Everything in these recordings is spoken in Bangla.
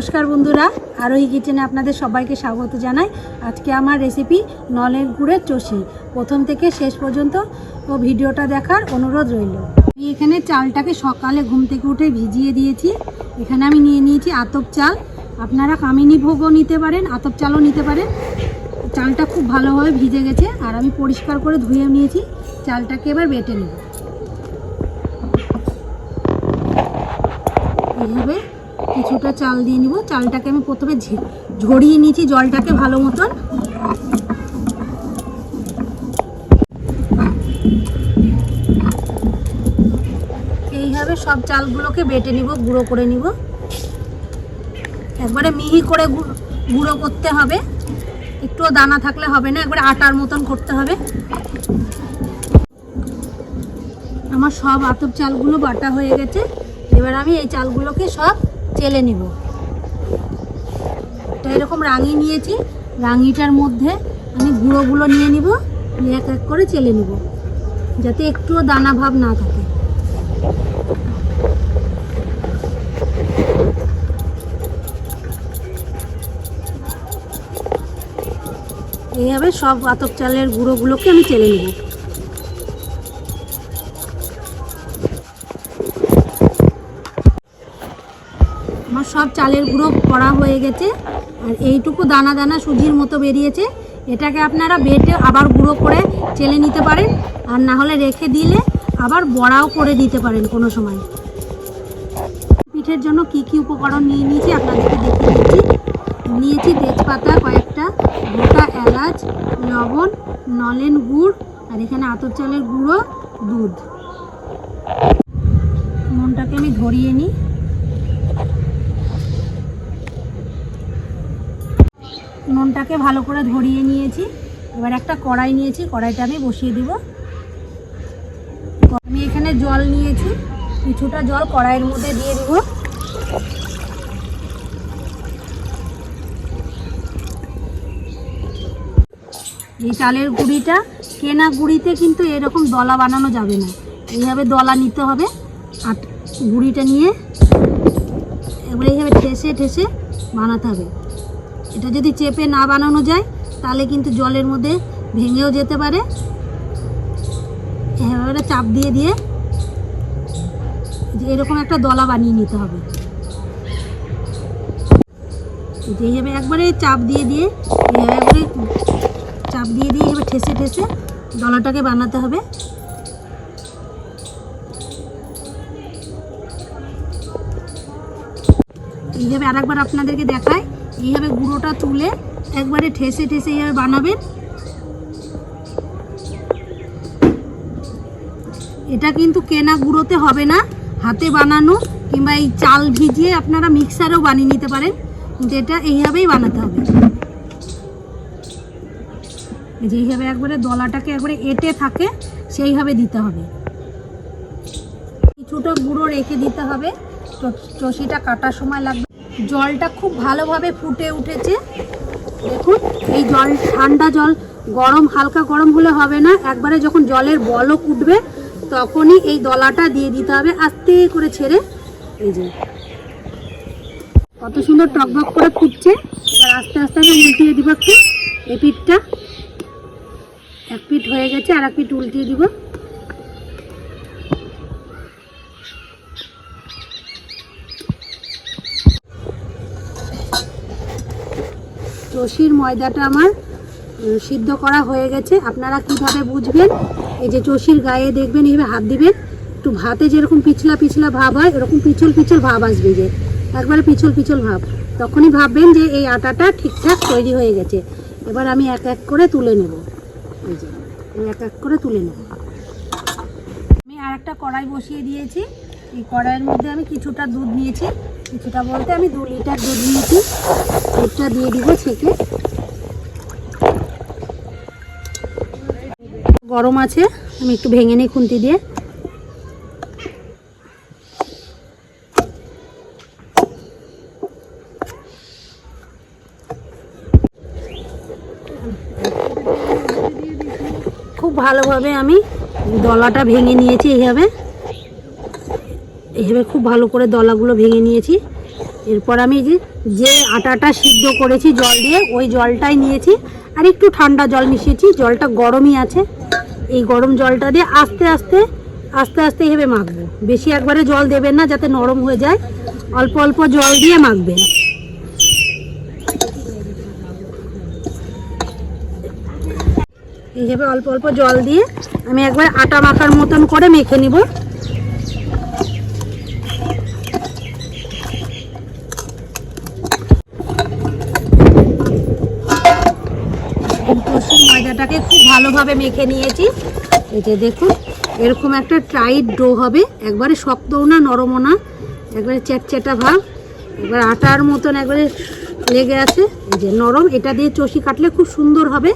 নমস্কার বন্ধুরা আরোহী কিচেনে আপনাদের সবাইকে স্বাগত জানাই। আজকে আমার রেসিপি নলের গুড়ের চষি। প্রথম থেকে শেষ পর্যন্ত ও ভিডিওটা দেখার অনুরোধ রইল। আমি এখানে চালটাকে সকালে ঘুম থেকে উঠে ভিজিয়ে দিয়েছি। এখানে আমি নিয়ে নিয়েছি আতপ চাল। আপনারা কামিনী ভোগও নিতে পারেন, আতপ চালও নিতে পারেন। চালটা খুব ভালোভাবে ভিজে গেছে আর আমি পরিষ্কার করে ধুয়ে নিয়েছি। চালটাকে এবার বেটে নেব। এইভাবে কিছুটা চাল দিয়ে নিব। চালটাকে আমি প্রথমে ঝরিয়ে নিয়েছি জলটাকে ভালো মতন। এইভাবে সব চালগুলোকে বেটে নিব, গুঁড়ো করে নিব। একবারে মিহি করে গুঁড়ো করতে হবে। একটুও দানা থাকলে হবে না, একবারে আটার মতন করতে হবে। আমার সব আতপ চালগুলো বাটা হয়ে গেছে। এবার আমি এই চালগুলোকে সব চেলে নিব। এটা এরকম রাঙি নিয়েছি। রাঙিটার মধ্যে আমি গুঁড়োগুলো নিয়ে নিব, নিয়ে এক এক করে চেলে নিব, যাতে একটুও দানা ভাব না থাকে। এইভাবে সব আতপ চালের গুঁড়োগুলোকে আমি চেলে নেব। সব চালের গুঁড়ো করা হয়ে গেছে। আর এইটুকু দানা দানা সুজির মতো বেরিয়েছে। এটাকে আপনারা বেটে আবার গুঁড়ো করে চেলে নিতে পারেন। আর না হলে রেখে দিলে আবার বড়াও করে দিতে পারেন কোনো সময়। পিঠের জন্য কি কি উপকরণ নিয়ে নিয়েছি আপনাদেরকে দেখিয়ে দিচ্ছি। নিয়েছি তেজপাতা, কয়েকটা গোটা এলাচ, লবণ, নলেন গুড়, আর এখানে আতর চালের গুঁড়ো, দুধ। মনটাকে আমি ধরিয়ে নিই। নুনটাকে ভালো করে ধরিয়ে নিয়েছি। এবার একটা কড়াই নিয়েছি, কড়াইটা আমি বসিয়ে দিব। আমি এখানে জল নিয়েছি, কিছুটা জল কড়াইয়ের মধ্যে দিয়ে দিব। এই চালের গুঁড়িটা, কেনা গুঁড়িতে কিন্তু এরকম দলা বানানো যাবে না। এইভাবে দলা নিতে হবে, আর গুঁড়িটা নিয়ে এবারে এইভাবে ঠেসে ঠেসে বানাতে হবে। এটা যদি চেপে না বানানো যায়, তাহলে কিন্তু জলের মধ্যে ভেঙেও যেতে পারে। এবারে চাপ দিয়ে দিয়ে যে এরকম একটা দলা বানিয়ে নিতে হবে। এইভাবে একবারে চাপ দিয়ে দিয়ে একবারে চাপ দিয়ে দিয়ে এবার ঠেসে ঠেসে দলাটাকে বানাতে হবে। এইভাবে আরেকবার আপনাদেরকে দেখায় এইভাবে গুঁড়োটা তুলে একবারে ঠেসে ঠেসে এইভাবে বানাবেন। এটা কিন্তু কেনা গুঁড়োতে হবে না, হাতে বানানো কিংবা এই চাল ভিজিয়ে আপনারা মিক্সারেও বানিয়ে নিতে পারেন, কিন্তু এটা এইভাবেই বানাতে হবে। এই যে এইভাবে একবারে দলাটাকে একবারে এঁটে থাকে, সেইভাবে দিতে হবে। কিছুটা গুঁড়ো রেখে দিতে হবে চষিটা কাটার সময় লাগবে। জলটা খুব ভালোভাবে ফুটে উঠেছে। দেখুন, এই জল, ঠান্ডা জল, গরম, হালকা গরম হলে হবে না। একবারে যখন জলের বলক উঠবে, তখনই এই দলাটা দিয়ে দিতে হবে আস্তে করে ছেড়ে। এই যে, কত সুন্দর টকবক করে ফুটছে। এবার আস্তে আস্তে আমি উল্টিয়ে দিব একটু। এই পিঠটা এক পিঠ হয়ে গেছে, আর এক পিঠ উল্টিয়ে দিব। চষির ময়দাটা আমার সিদ্ধ করা হয়ে গেছে। আপনারা কীভাবে বুঝবেন? এই যে চষির গায়ে দেখবেন, এইভাবে হাত দিবেন, একটু ভাতে যেরকম পিছলা পিছলা ভাব হয় এরকম পিছল পিছল ভাব আসবে যে, একবারে পিছল পিছল ভাব। তখনই ভাববেন যে এই আটাটা ঠিকঠাক তৈরি হয়ে গেছে। এবার আমি এক এক করে তুলে নেব। এই যে এক এক করে তুলে নেব। আমি আর একটা কড়াই বসিয়ে দিয়েছি। এই কড়াইয়ের মধ্যে আমি কিছুটা দুধ নিয়েছি। কিছুটা বলতে আমি দু লিটার দুধ নিয়েছি। দুধটা দিয়ে দিব ছেঁকে। গরম আছে, আমি একটু ভেঙে নিই খুন্তি দিয়ে। খুব ভালোভাবে আমি দলাটা ভেঙে নিয়েছি এইভাবে। এইভাবে খুব ভালো করে দলাগুলো ভেঙে নিয়েছি। এরপর আমি যে যে আটাটা সিদ্ধ করেছি জল দিয়ে, ওই জলটাই নিয়েছি। আর একটু ঠান্ডা জল মিশিয়েছি, জলটা গরমই আছে। এই গরম জলটা দিয়ে আস্তে আস্তে আস্তে আস্তে এভাবে মাখবো। বেশি একবারে জল দেবেন না, যাতে নরম হয়ে যায়। অল্প অল্প জল দিয়ে মাখবেন। এইভাবে অল্প অল্প জল দিয়ে আমি একবার আটা মাখার মতন করে মেখে নিব। ময়দাটাকে খুব ভালোভাবে মেখে নিয়েছি। এই যে দেখুন, এরকম একটা টাইট ডো হবে। একবারে শক্তও না, নরমও না। একবারে চ্যাটচ্যাটা ভাব। এবার আটার মতন একবারে লেগে আছে। এই যে নরম, এটা দিয়ে চষি কাটলে খুব সুন্দর হবে।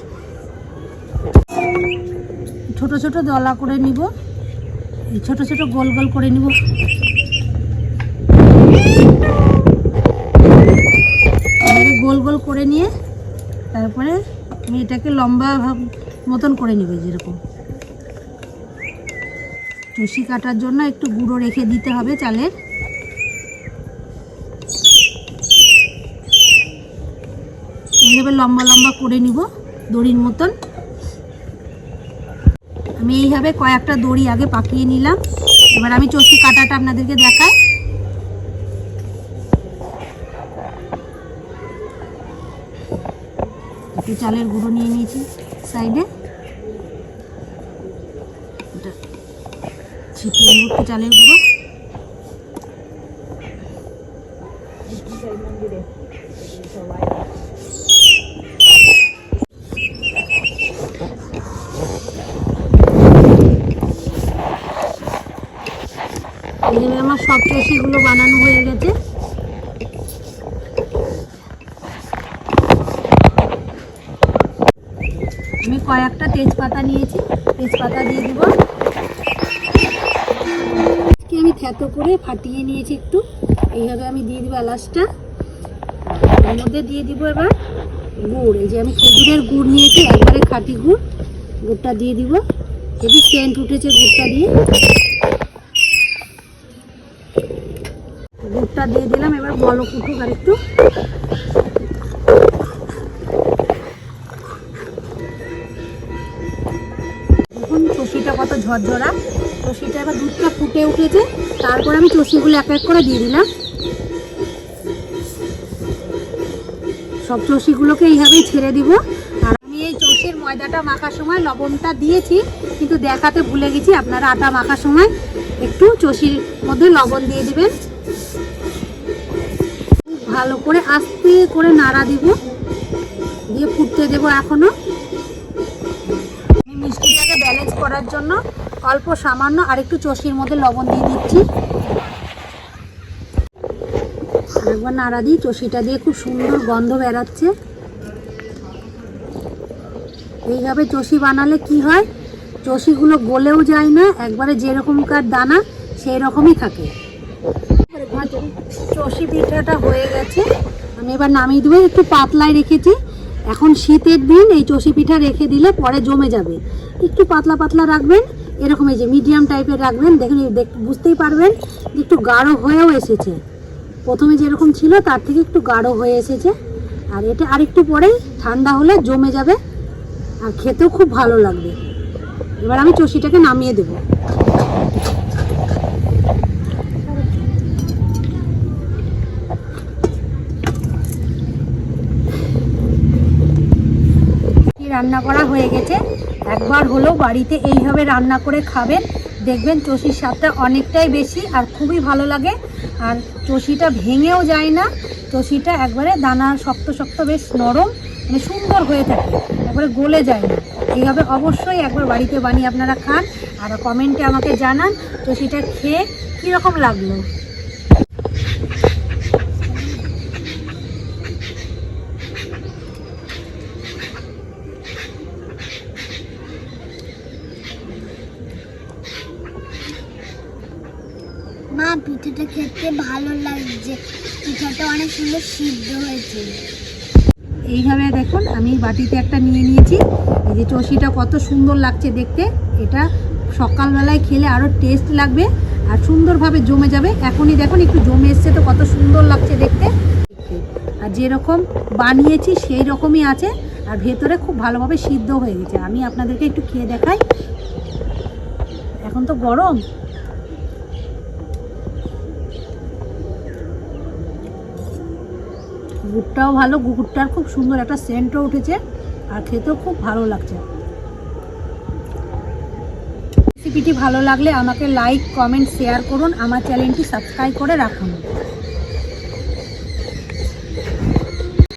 ছোট ছোট দলা করে নিব। এই ছোট ছোট গোল গোল করে নিব। গোল গোল করে নিয়ে তারপরে আমি এটাকে লম্বা ভাব- মতন করে নেবে যেরকম। চষি কাটার জন্য একটু গুঁড়ো রেখে দিতে হবে চালের। এইভাবে লম্বা লম্বা করে নিব দড়ির মতন। আমি এইভাবে কয়েকটা দড়ি আগে পাকিয়ে নিলাম। এবার আমি চষি কাটাটা আপনাদেরকে দেখাই। একটু চালের গুঁড়ো নিয়ে নিয়েছি সাইডে। ছিটিয়ে নেব একটু চালের গুঁড়ো। আমার সব চষিগুলো বানানো হয়ে গেছে। কয়েকটা তেজপাতা নিয়েছি। তেজপাতা দিয়ে দিব। আজকে আমি থ্যাতো করে ফাটিয়ে নিয়েছি একটু। এইভাবে আমি দিয়ে দিব এলাচটা। এর মধ্যে দিয়ে দিব এবার গুড়। এই যে আমি খেজুরের গুড় নিয়েছি, একবারে খাঁটি গুড়। গুড়টা দিয়ে দিব। যদি সেন্ট উঠেছে গুড়টা দিয়ে। গুড়টা দিয়ে দিলাম, এবার বলো কুটুক আর একটু ঝরঝরা। চষিটা এবার দুধটা ফুটে উঠেছে। তারপর আমি চষিগুলো এক এক করে দিয়ে দিলাম। সব চষিগুলোকে এইভাবেই ছেড়ে দিব। আর আমি এই চষির ময়দাটা মাখার সময় লবণটা দিয়েছি, কিন্তু দেখাতে ভুলে গেছি। আপনারা আটা মাখার সময় একটু চষির মধ্যে লবণ দিয়ে দিবেন। ভালো করে আস্তে করে নাড়া দিব। দিয়ে ফুটতে দেবো এখনও করার জন্য অল্প সামান্য আর একটু চষির মধ্যে লবণ দিয়ে দিচ্ছি। একবার নাড়া দিই চষিটা দিয়ে খুব সুন্দর গন্ধ বেরাচ্ছে। এইভাবে চষি বানালে কি হয়? চষিগুলো গলেও যায় না, একবারে যেরকমকার দানা সেই রকমই থাকে। চষি পিঠাটা হয়ে গেছে। আমি এবার নামিয়ে দেবো, একটু পাতলায় রেখেছি। এখন শীতের দিন, এই চষি পিঠা রেখে দিলে পরে জমে যাবে। একটু পাতলা পাতলা রাখবেন, এরকম এই যে মিডিয়াম টাইপের রাখবেন দেখুন দেখ- বুঝতেই পারবেন যে একটু গাঢ় হয়েও এসেছে। প্রথমে যেরকম ছিল, তার থেকে একটু গাঢ় হয়ে এসেছে। আর এটা আরেকটু পরেই ঠান্ডা হলে জমে যাবে, আর খেতেও খুব ভালো লাগবে। এবার আমি চষিটাকে নামিয়ে দেবো। রান্না করা হয়ে গেছে। একবার হলেও বাড়িতে এইভাবে রান্না করে খাবেন। দেখবেন চষির স্বাদটা অনেকটাই বেশি আর খুবই ভালো লাগে। আর চষিটা ভেঙেও যায় না। চষিটা একবারে দানা শক্ত শক্ত বেশ নরম মানে সুন্দর হয়ে থাকে। একবারে গলে যায় না। এইভাবে অবশ্যই একবার বাড়িতে বানিয়ে আপনারা খান। আর কমেন্টে আমাকে জানান, চষিটা খেয়ে কীরকম লাগল। পিঠাটা খেতে ভালো লাগছে। পিঠাটা অনেক সুন্দর সিদ্ধ হয়েছে। এইভাবে দেখুন, আমি বাটিতে একটা নিয়ে নিয়েছি। এই যে চষিটা কত সুন্দর লাগছে দেখতে। এটা সকালবেলায় খেলে আরও টেস্ট লাগবে আর সুন্দরভাবে জমে যাবে। এখনই দেখুন, একটু জমে এসছে তো কত সুন্দর লাগছে দেখতে। আর যেরকম বানিয়েছি সেই রকমই আছে আর ভেতরে খুব ভালোভাবে সিদ্ধ হয়ে গেছে। আমি আপনাদেরকে একটু খেয়ে দেখাই। এখন তো গরম। গুড়টাও ভালো, গুড়টার খুব সুন্দর একটা সেন্টও উঠেছে আর খেতেও খুব ভালো লাগছে। রেসিপিটি ভালো লাগলে আমাকে লাইক কমেন্ট শেয়ার করুন, আমার চ্যানেলটি সাবস্ক্রাইব করে রাখুন।